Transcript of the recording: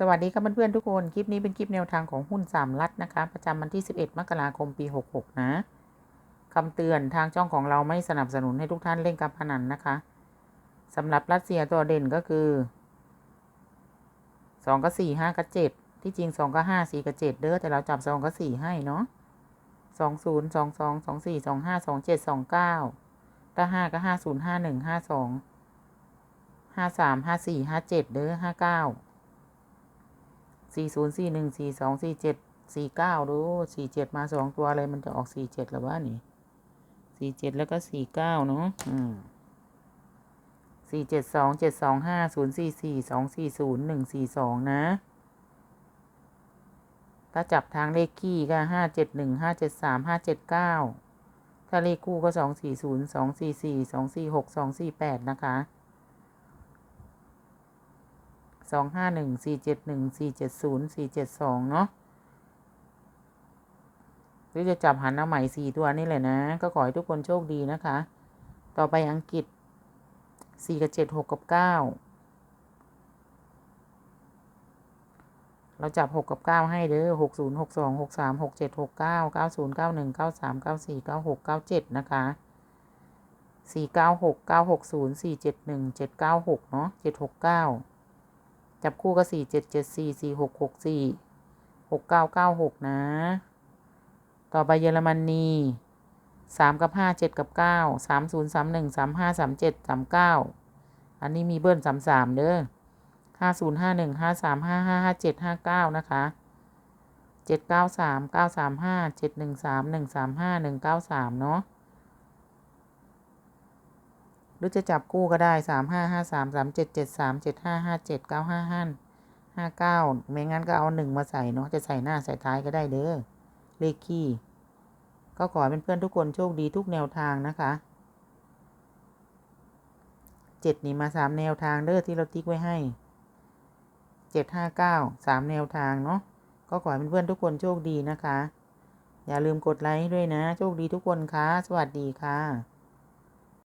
สวัสดีครับเพื่อนๆทุกคน คลิปนี้เป็นคลิปแนวทางของหุ้นสามรัฐนะคะ ประจำวันที่ 11 มกราคมปี 66 นะคำเตือนทางช่องของเราไม่สนับสนุนให้ทุกท่านเล่นการพนันนะคะสำหรับรัสเซียตัวเด่นก็คือ 2กับ4 5กับ7ที่จริง 2กับ5 4กับ7เด้อแต่เราจับ2กับ4ให้เนาะ20 22 24 25 27 29ถ้า5ก็50 51 52 53 54 57เด้อ59 สี่ศูนย์สี่หนึ่งสี่สองสี่เจ็ดสี่เก้าดูสี่เจ็ดมาสองตัวอะไรมันจะออกสี่เจ็ดหรือว่านี่สี่เจ็ดแล้วก็สี่เก้าเนาะอืมสี่เจ็ดสองเจ็ดสองห้าศูนย์สี่สี่สองสี่ศูนย์หนึ่งสี่สองนะ ถ้าจับทางเลขคี่ก็ห้าเจ็ดหนึ่งห้าเจ็ดสามห้าเจ็ดเก้าถ้าเลขคู่ก็สองสี่ศูนย์สองสี่สี่สองสี่หกสองสี่แปดนะคะ สองห้าหนึ่งสี่เจ็ดหนึ่งสี่เจ็ดศูนย์สี่เจ็ดสองเนาะหรือจะจับหันเอาใหม่สี่ตัวนี่แหละนะ ก็ขอให้ทุกคนโชคดีนะคะ ต่อไปอังกฤษสี่กับเจ็ดหกกับเก้าเราจับหกกับเก้าให้เด้อหกศูนย์หกสองหกสามหกเจ็ดหกเก้าเก้าศูนย์เก้าหนึ่งเก้าสามเก้าสี่เก้าหกเก้าเจ็ดนะคะสี่เก้าหกเก้าหกศูนย์สี่เจ็ดหนึ่งเจ็ดเก้าหกเนาะเจ็ดหกเก้า จับคู่ก็สี่เจ็ดเจ็ดสี่สี่หกหกสี่หกเก้าเก้าหกนะ ต่อไปเยอรมนีสามกับห้าเจ็ดกับเก้าสามศูนย์สามหนึ่งสามห้าสามเจ็ดสามเก้าอันนี้มีเบิ้ลสามสามเด้อห้าศูนย์ห้าหนึ่งห้าสามห้าห้าห้าเจ็ดห้าเก้านะคะเจ็ดเก้าสามเก้าสามห้าเจ็ดหนึ่งสามหนึ่งสามห้าหนึ่งเก้าสามเนาะ หรือจะจับคู่ก็ได้สามห้าห้าสามสามเจ็ดเจ็ดสามเจ็ดห้าห้าเจ็ดเก้าห้าห้าห้าเก้าไม่งั้นก็เอาหนึ่งมาใส่เนาะจะใส่หน้าใส่ท้ายก็ได้เด้อเลขคี่ก็ขอให้เพื่อนทุกคนโชคดีทุกแนวทางนะคะเจ็ดนี่มาสามแนวทางเด้อที่เราติ๊กไว้ให้เจ็ดห้าเก้าสามแนวทางเนาะก็ขอให้เพื่อนทุกคนโชคดีนะคะ อย่าลืมกดไลค์ด้วยนะ โชคดีทุกคนค่ะ สวัสดีค่ะ